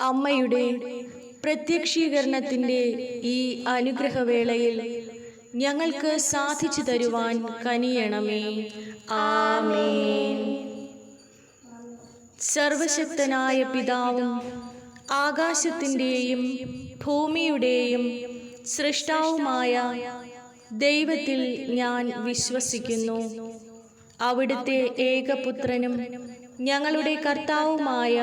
അമ്മയുടെ പ്രത്യക്ഷീകരണത്തിന്റെ ഈ അനുഗ്രഹവേളയിൽ ഞങ്ങൾക്ക് സാധിച്ചു തരുവാൻ കനിയണമേ. ആമേൻ. സർവശക്തനായ പിതാവും ആകാശത്തിന്റെയും ഭൂമിയുടെയും സൃഷ്ടാവുമായ ദൈവത്തിൽ ഞാൻ വിശ്വസിക്കുന്നു. അവിടുത്തെ ഏകപുത്രനും ഞങ്ങളുടെ കർത്താവുമായ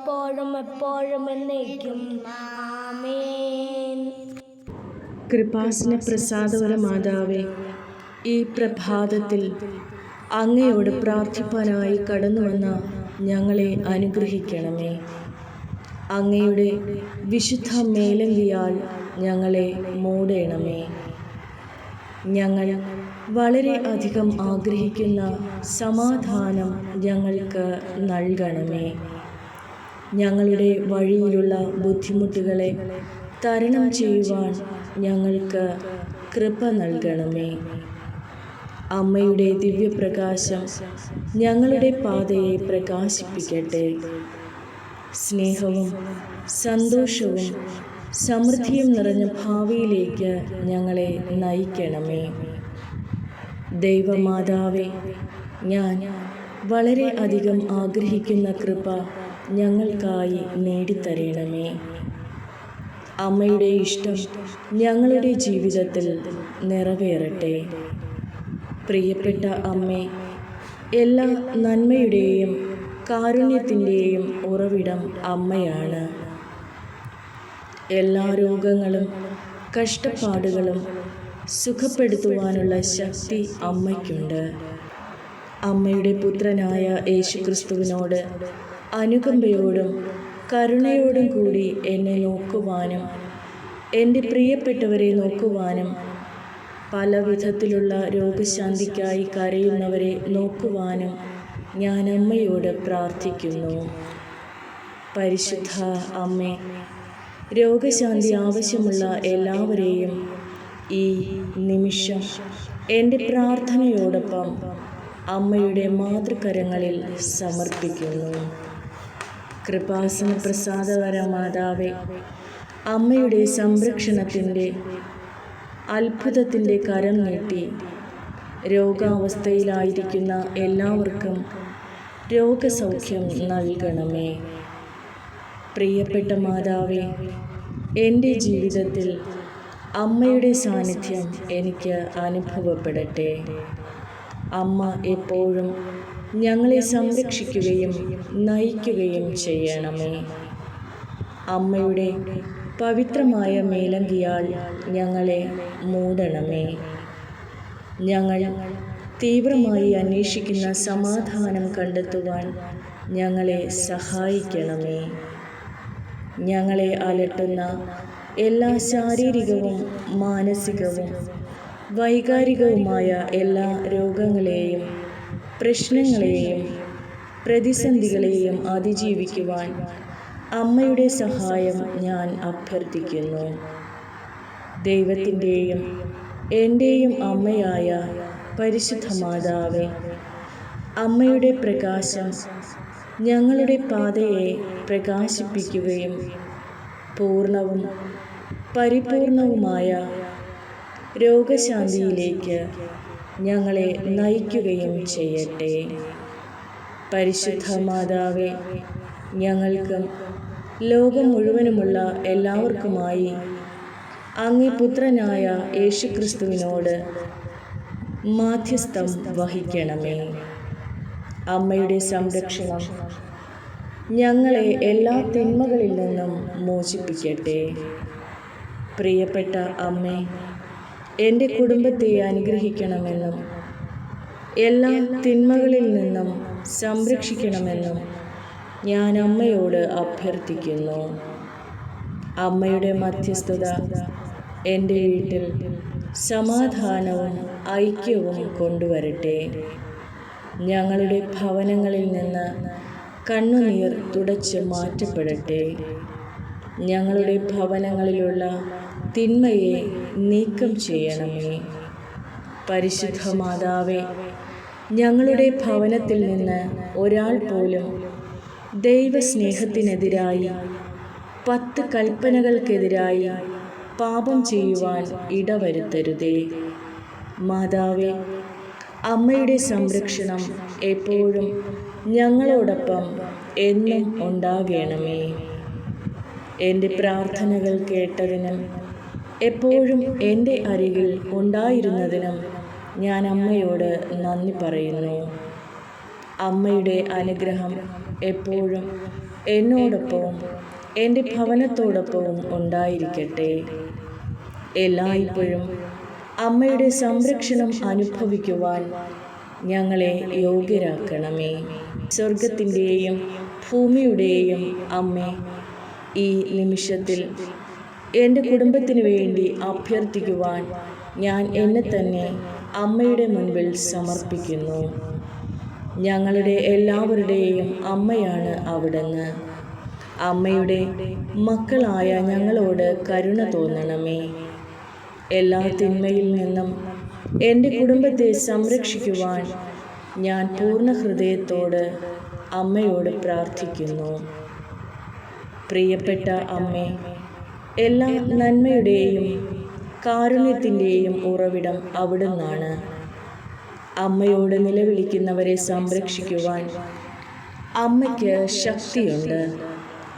ഇപ്പോഴും എപ്പോഴും എന്നേക്കും. ആമേൻ. കൃപാസന പ്രസാദവര മാതാവേ ഈ പ്രഭാതത്തിൽ അങ്ങയോട് പ്രാർത്ഥിപ്പാനായി കടന്നു വന്ന ഞങ്ങളെ അനുഗ്രഹിക്കണമേ. അങ്ങയുടെ വിശുദ്ധ മേലങ്കിയാൽ ഞങ്ങളെ മൂടണമേ. ഞങ്ങൾ വളരെ അധികം ആഗ്രഹിക്കുന്ന സമാധാനം ഞങ്ങൾക്ക് നൽകണമേ. ഞങ്ങളുടെ വഴിയിലുള്ള ബുദ്ധിമുട്ടുകളെ തരണം ചെയ്യുവാൻ ഞങ്ങൾക്ക് കൃപ നൽകണമേ. അമ്മയുടെ ദിവ്യപ്രകാശം ഞങ്ങളുടെ പാതയെ പ്രകാശിപ്പിക്കട്ടെ. സ്നേഹവും സന്തോഷവും സമൃദ്ധിയും നിറഞ്ഞ ഭാവിയിലേക്ക് ഞങ്ങളെ നയിക്കണമേ. ദൈവമാതാവേ ഞാൻ വളരെ അധികം ആഗ്രഹിക്കുന്ന കൃപ ഞങ്ങൾക്കായി നേടിത്തരണമേ അമ്മയുടെ ഇഷ്ടം ഞങ്ങളുടെ ജീവിതത്തിൽ നിറവേറട്ടെ. പ്രിയപ്പെട്ട അമ്മേ എല്ലാ നന്മയുടെയും കാരുണ്യത്തിന്റെയും ഉറവിടം അമ്മയാണ്. എല്ലാ രോഗങ്ങളും കഷ്ടപ്പാടുകളും സുഖപ്പെടുത്തുവാനുള്ള ശക്തി അമ്മയ്ക്കുണ്ട്. അമ്മയുടെ പുത്രനായ യേശുക്രിസ്തുവിനോട് അനുകമ്പയോടും കരുണയോടും കൂടി എന്നെ നോക്കുവാനും എന്റെ പ്രിയപ്പെട്ടവരെ നോക്കുവാനും പല വിധത്തിലുള്ള രോഗശാന്തിക്കായി കരയുന്നവരെ നോക്കുവാനും ഞാൻ അമ്മയോട് പ്രാർത്ഥിക്കുന്നു. പരിശുദ്ധ അമ്മേ രോഗശാന്തി ആവശ്യമുള്ള എല്ലാവരെയും ഈ നിമിഷം എന്റെ പ്രാർത്ഥനയോടൊപ്പം അമ്മയുടെ മാതൃകരങ്ങളിൽ സമർപ്പിക്കുന്നു. കൃപാസന പ്രസാദകര മാതാവേ അമ്മയുടെ സംരക്ഷണത്തിന്റെ അത്ഭുതത്തിന്റെ കരം നീട്ടി രോഗാവസ്ഥയിലായിരിക്കുന്ന എല്ലാവർക്കും രോഗസൗഖ്യം നൽകണമേ. പ്രിയപ്പെട്ട മാതാവേ എന്റെ ജീവിതത്തിൽ അമ്മയുടെ സാന്നിധ്യം എനിക്ക് അനുഭവപ്പെടട്ടെ. അമ്മ എപ്പോഴും ഞങ്ങളെ സംരക്ഷിക്കുകയും നയിക്കുകയും ചെയ്യണമേ. അമ്മയുടെ പവിത്രമായ മേലങ്കിയാൽ ഞങ്ങളെ മൂടണമേ. ഞങ്ങൾ തീവ്രമായി അന്വേഷിക്കുന്ന സമാധാനം കണ്ടെത്തുവാൻ ഞങ്ങളെ സഹായിക്കണമേ. ഞങ്ങളെ അലട്ടുന്ന എല്ലാ ശാരീരികവും മാനസികവും വൈകാരികവുമായ എല്ലാ രോഗങ്ങളെയും പ്രശ്നങ്ങളെയും പ്രതിസന്ധികളെയും അതിജീവിക്കുവാൻ അമ്മയുടെ സഹായം ഞാൻ അഭ്യർത്ഥിക്കുന്നു. ദൈവത്തിന്റെയും എന്റെയും അമ്മയായ പരിശുദ്ധ മാതാവേ അമ്മയുടെ പ്രകാശം ഞങ്ങളുടെ പാതയെ പ്രകാശിപ്പിക്കുകയും പൂർണവും പരിപൂർണവുമായ രോഗശാന്തിയിലേക്ക് ഞങ്ങളെ നയിക്കുകയും ചെയ്യട്ടെ. പരിശുദ്ധ മാതാവെ ഞങ്ങൾക്കും ലോകം മുഴുവനുമുള്ള എല്ലാവർക്കുമായി അങ്ങേ പുത്രനായ യേശുക്രിസ്തുവിനോട് മാധ്യസ്ഥം വഹിക്കണമേ. അമ്മയുടെ സംരക്ഷണം ഞങ്ങളെ എല്ലാ തിന്മകളിൽ നിന്നും മോചിപ്പിക്കട്ടെ. പ്രിയപ്പെട്ട അമ്മേ എന്റെ കുടുംബത്തെ അനുഗ്രഹിക്കണമെന്നും എല്ലാ തിന്മകളിൽ നിന്നും സംരക്ഷിക്കണമെന്നും ഞാൻ അമ്മയോട് അഭ്യർത്ഥിക്കുന്നു. അമ്മയുടെ മധ്യസ്ഥത എന്റെ വീട്ടിൽ സമാധാനവും ഐക്യവും കൊണ്ടുവരട്ടെ. ഞങ്ങളുടെ ഭവനങ്ങളിൽ നിന്ന് കണ്ണുനീർ തുടച്ച് മാറ്റപ്പെടട്ടെ. ഞങ്ങളുടെ ഭവനങ്ങളിലുള്ള തിന്മയെ നീക്കം ചെയ്യണമേ. പരിശുദ്ധ മാതാവേ ഞങ്ങളുടെ ഭവനത്തിൽ നിന്ന് ഒരാൾ പോലും ദൈവസ്നേഹത്തിനെതിരായി പത്ത് കൽപ്പനകൾക്കെതിരായി പാപം ചെയ്യുവാൻ ഇടവരുത്തരുതേ. മാതാവേ അമ്മയുടെ സംരക്ഷണം എപ്പോഴും ഞങ്ങളോടൊപ്പം എന്നും ഉണ്ടാകണമേ. എന്റെ പ്രാർത്ഥനകൾ കേട്ടതിനും എപ്പോഴും എന്റെ അരികിൽ ഉണ്ടായിരുന്നതിനും ഞാൻ അമ്മയോട് നന്ദി പറയുന്നു. അമ്മയുടെ അനുഗ്രഹം എപ്പോഴും എന്നോടൊപ്പവും എന്റെ ഭവനത്തോടൊപ്പവും ഉണ്ടായിരിക്കട്ടെ. എല്ലായ്പ്പോഴും അമ്മയുടെ സംരക്ഷണം അനുഭവിക്കുവാൻ ഞങ്ങളെ യോഗ്യരാക്കണമേ. സ്വർഗത്തിന്റെയും ഭൂമിയുടെയും അമ്മേ ഈ നിമിഷത്തിൽ എന്റെ കുടുംബത്തിന് വേണ്ടി അഭ്യർത്ഥിക്കുവാൻ ഞാൻ എന്നെ തന്നെ അമ്മയുടെ മുൻപിൽ സമർപ്പിക്കുന്നു. ഞങ്ങളുടെ എല്ലാവരുടെയും അമ്മയാണ് അവിടുന്ന്. അമ്മയുടെ മക്കളായ ഞങ്ങളോട് കരുണ തോന്നണമേ. എല്ലാ തിന്മയിൽ നിന്നും എന്റെ കുടുംബത്തെ സംരക്ഷിക്കുവാൻ ഞാൻ പൂർണ ഹൃദയത്തോട് അമ്മയോട് പ്രാർത്ഥിക്കുന്നു. പ്രിയപ്പെട്ട അമ്മേ എല്ലാ നന്മയുടെയും കാരുണ്യത്തിന്റെയും ഉറവിടം അവിടുന്നാണ്. അമ്മയോട് നിലവിളിക്കുന്നവരെ സംരക്ഷിക്കുവാൻ അമ്മയ്ക്ക് ശക്തിയുണ്ട്.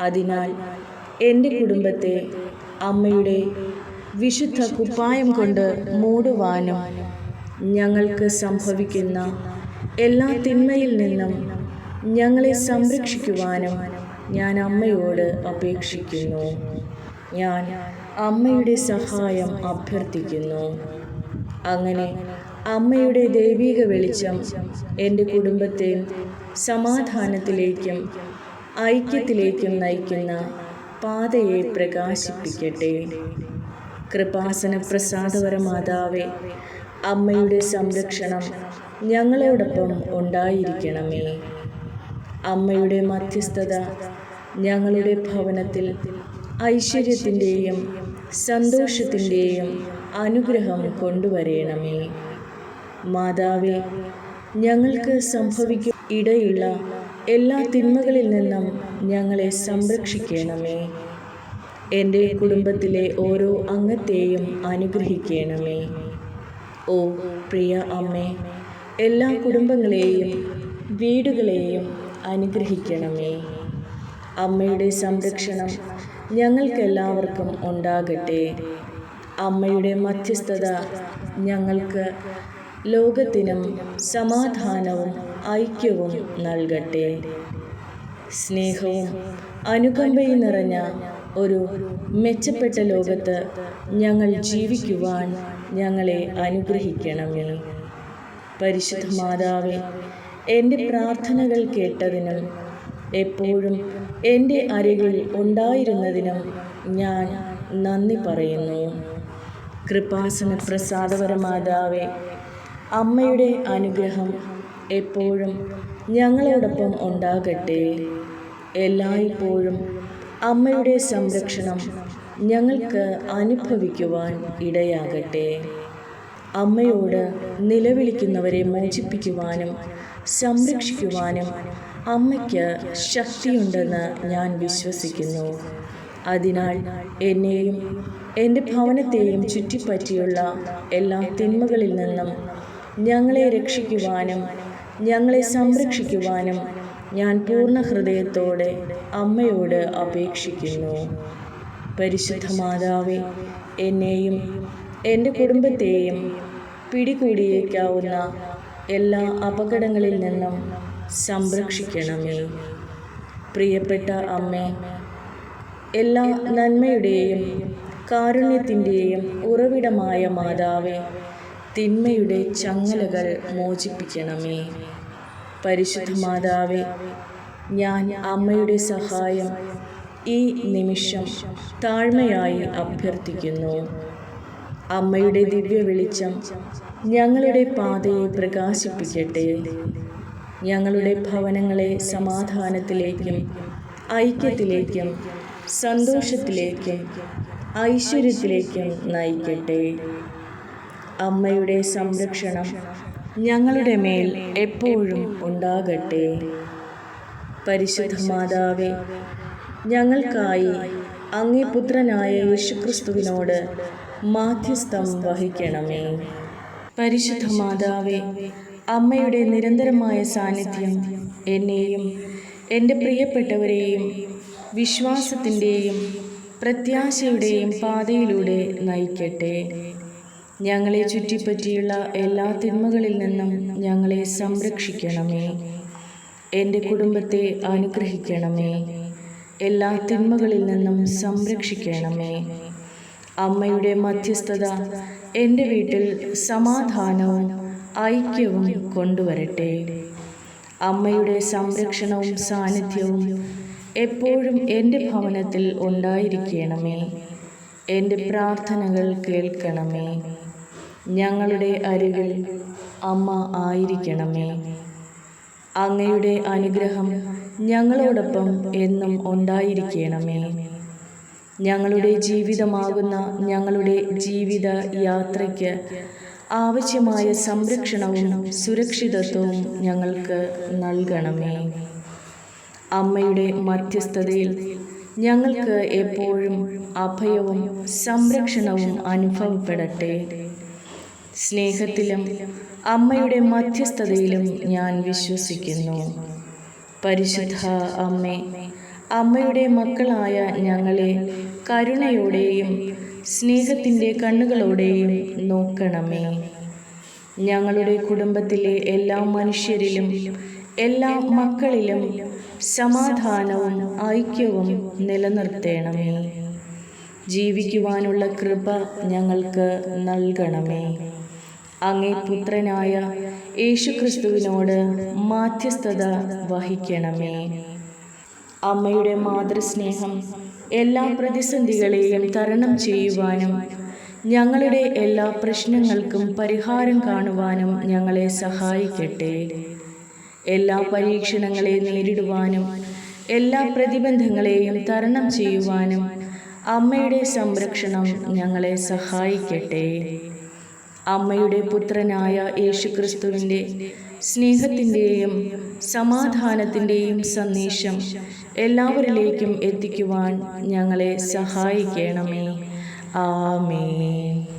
അതിനാൽ എന്റെ കുടുംബത്തെ അമ്മയുടെ വിശുദ്ധ കുപ്പായം കൊണ്ട് മൂടുവാനും ഞങ്ങൾക്ക് സംഭവിക്കുന്ന എല്ലാ തിന്മയിൽ നിന്നും ഞങ്ങളെ സംരക്ഷിക്കുവാനും ഞാൻ അമ്മയോട് അപേക്ഷിക്കുന്നു. ഞാൻ അമ്മയുടെ സഹായം അഭ്യർത്ഥിക്കുന്നു. അങ്ങനെ അമ്മയുടെ ദൈവിക വെളിച്ചം എന്റെ കുടുംബത്തെ സമാധാനത്തിലേക്കും ഐക്യത്തിലേക്കും നയിക്കുന്ന പാതയെ പ്രകാശിപ്പിക്കട്ടെ. കൃപാസന പ്രസാദവര മാതാവേ അമ്മയുടെ സംരക്ഷണം ഞങ്ങളോടൊപ്പം ഉണ്ടായിരിക്കണമേ. അമ്മയുടെ മധ്യസ്ഥത ഞങ്ങളുടെ ഭവനത്തിൽ ഐശ്വര്യത്തിന്റെയും സന്തോഷത്തിന്റെയും അനുഗ്രഹം കൊണ്ടുവരേണമേ. മാതാവേ ഞങ്ങൾക്ക് സംഭവിക്കും ഇടയുള്ള എല്ലാ തിന്മകളിൽ നിന്നും ഞങ്ങളെ സംരക്ഷിക്കണമേ. എന്റെ കുടുംബത്തിലെ ഓരോ അംഗത്തെയും അനുഗ്രഹിക്കണമേ. ഓ പ്രിയ അമ്മേ എല്ലാ കുടുംബങ്ങളെയും വീടുകളെയും അനുഗ്രഹിക്കണമേ. അമ്മയുടെ സംരക്ഷണം ഞങ്ങൾക്കെല്ലാവർക്കും ഉണ്ടാകട്ടെ. അമ്മയുടെ മധ്യസ്ഥത ഞങ്ങൾക്ക് ലോകത്തിനും സമാധാനവും ഐക്യവും നൽകട്ടെ. സ്നേഹവും അനുകമ്പയും നിറഞ്ഞ ഒരു മെച്ചപ്പെട്ട ലോകത്ത് ഞങ്ങൾ ജീവിക്കുവാൻ ഞങ്ങളെ അനുഗ്രഹിക്കണമേ. പരിശുദ്ധ മാതാവേ എന്റെ പ്രാർത്ഥനകൾ കേട്ടതിനും എപ്പോഴും എന്റെ അരികിൽ ഉണ്ടായിരുന്നതിനും ഞാൻ നന്ദി പറയുന്നു. കൃപാസന പ്രസാദപര മാതാവേ അമ്മയുടെ അനുഗ്രഹം എപ്പോഴും ഞങ്ങളോടൊപ്പം ഉണ്ടാകട്ടെ. എല്ലായ്പ്പോഴും അമ്മയുടെ സംരക്ഷണം ഞങ്ങൾക്ക് അനുഭവിക്കുവാൻ ഇടയാകട്ടെ. അമ്മയോട് നിലവിളിക്കുന്നവരെ മോചിപ്പിക്കുവാനും സംരക്ഷിക്കുവാനും അമ്മയ്ക്ക് ശക്തിയുണ്ടെന്ന് ഞാൻ വിശ്വസിക്കുന്നു. അതിനാൽ എന്നെയും എന്റെ ഭവനത്തെയും ചുറ്റിപ്പറ്റിയുള്ള എല്ലാ തിന്മകളിൽ നിന്നും ഞങ്ങളെ രക്ഷിക്കുവാനും ഞങ്ങളെ സംരക്ഷിക്കുവാനും ഞാൻ പൂർണ ഹൃദയത്തോടെ അമ്മയോട് അപേക്ഷിക്കുന്നു. പരിശുദ്ധ മാതാവെ എന്നെയും എന്റെ കുടുംബത്തെയും പിടികൂടിയേക്കാവുന്ന എല്ലാ അപകടങ്ങളിൽ നിന്നും സംരക്ഷിക്കണമേ. പ്രിയപ്പെട്ട അമ്മേ എല്ലാ നന്മയുടെയും കാരുണ്യത്തിന്റെയും ഉറവിടമായ മാതാവേ തിന്മയുടെ ചങ്ങലകൾ മോചിപ്പിക്കണമേ. പരിശുദ്ധ മാതാവേ ഞാൻ അമ്മയുടെ സഹായം ഈ നിമിഷം താഴ്മയായി അഭ്യർത്ഥിക്കുന്നു. അമ്മയുടെ ദിവ്യ വെളിച്ചം ഞങ്ങളുടെ പാതയെ പ്രകാശിപ്പിക്കട്ടെ. ഞങ്ങളുടെ ഭവനങ്ങളെ സമാധാനത്തിലേക്കും ഐക്യത്തിലേക്കും സന്തോഷത്തിലേക്കും ഐശ്വര്യത്തിലേക്കും നയിക്കട്ടെ. അമ്മയുടെ സംരക്ഷണം ഞങ്ങളുടെ മേൽ എപ്പോഴും ഉണ്ടാകട്ടെ. പരിശുദ്ധ മാതാവേ ഞങ്ങൾക്കായി അങ്ങേ പുത്രനായ യേശുക്രിസ്തുവിനോട് മാധ്യസ്ഥം വഹിക്കണമേ. പരിശുദ്ധ മാതാവേ അമ്മയുടെ നിരന്തരമായ സാന്നിധ്യം എന്നെയും എന്റെ പ്രിയപ്പെട്ടവരെയും വിശ്വാസത്തിന്റെയും പ്രത്യാശയുടെയും പാതയിലൂടെ നയിക്കട്ടെ. ഞങ്ങളെ ചുറ്റിപ്പറ്റിയുള്ള എല്ലാ തിന്മകളിൽ നിന്നും ഞങ്ങളെ സംരക്ഷിക്കണമേ. എന്റെ കുടുംബത്തെ അനുഗ്രഹിക്കണമേ. എല്ലാ തിന്മകളിൽ നിന്നും സംരക്ഷിക്കണമേ. അമ്മയുടെ മധ്യസ്ഥത എന്റെ വീട്ടിൽ സമാധാനവും ഐക്യവും കൊണ്ടുവരട്ടെ. അമ്മയുടെ സംരക്ഷണവും സാന്നിധ്യവും എപ്പോഴും എന്റെ ഭവനത്തിൽ ഉണ്ടായിരിക്കണമേ. എന്റെ പ്രാർത്ഥനകൾ കേൾക്കണമേ. ഞങ്ങളുടെ അരികിൽ അമ്മ ആയിരിക്കണമേ. അങ്ങയുടെ അനുഗ്രഹം ഞങ്ങളോടൊപ്പം എന്നും ഉണ്ടായിരിക്കണമേ. ഞങ്ങളുടെ ജീവിതമാകുന്ന ഞങ്ങളുടെ ജീവിത യാത്രയ്ക്ക് ആവശ്യമായ സംരക്ഷണവും സുരക്ഷിതത്വവും ഞങ്ങൾക്ക് നൽകണമേ. അമ്മയുടെ മധ്യസ്ഥതയിൽ ഞങ്ങൾക്ക് എപ്പോഴും അഭയവും സംരക്ഷണവും അനുഭവപ്പെടട്ടെ. സ്നേഹത്തിലും അമ്മയുടെ മധ്യസ്ഥതയിലും ഞാൻ വിശ്വസിക്കുന്നു. പരിശുദ്ധ അമ്മേ അമ്മയുടെ മക്കളായ ഞങ്ങളെ കരുണയോടെയും സ്നേഹത്തിന്റെ കണ്ണുകളോടെയും നോക്കണമേ. ഞങ്ങളുടെ കുടുംബത്തിലെ എല്ലാ മനുഷ്യരിലും എല്ലാ മക്കളിലും സമാധാനവും ഐക്യവും നിലനിർത്തേണമേ. ജീവിക്കുവാനുള്ള കൃപ ഞങ്ങൾക്ക് നൽകണമേ. അങ്ങേ പുത്രനായ യേശുക്രിസ്തുവിനോട് മാധ്യസ്ഥത വഹിക്കണമേ. അമ്മയുടെ മാതൃസ്നേഹം എല്ലാ പ്രതിസന്ധികളെയും തരണം ചെയ്യുവാനും ഞങ്ങളുടെ എല്ലാ പ്രശ്നങ്ങൾക്കും പരിഹാരം കാണുവാനും ഞങ്ങളെ സഹായിക്കട്ടെ. എല്ലാ പരീക്ഷണങ്ങളെ നേരിടുവാനും എല്ലാ പ്രതിബന്ധങ്ങളെയും തരണം ചെയ്യുവാനും അമ്മയുടെ സംരക്ഷണം ഞങ്ങളെ സഹായിക്കട്ടെ. അമ്മയുടെ പുത്രനായ യേശുക്രിസ്തുവിന്റെ സ്നേഹത്തിന്റെയും സമാധാനത്തിന്റെയും സന്ദേശം എല്ലാവരിലേക്കും എത്തിക്കുവാൻ ഞങ്ങളെ സഹായിക്കണമേ. ആമേ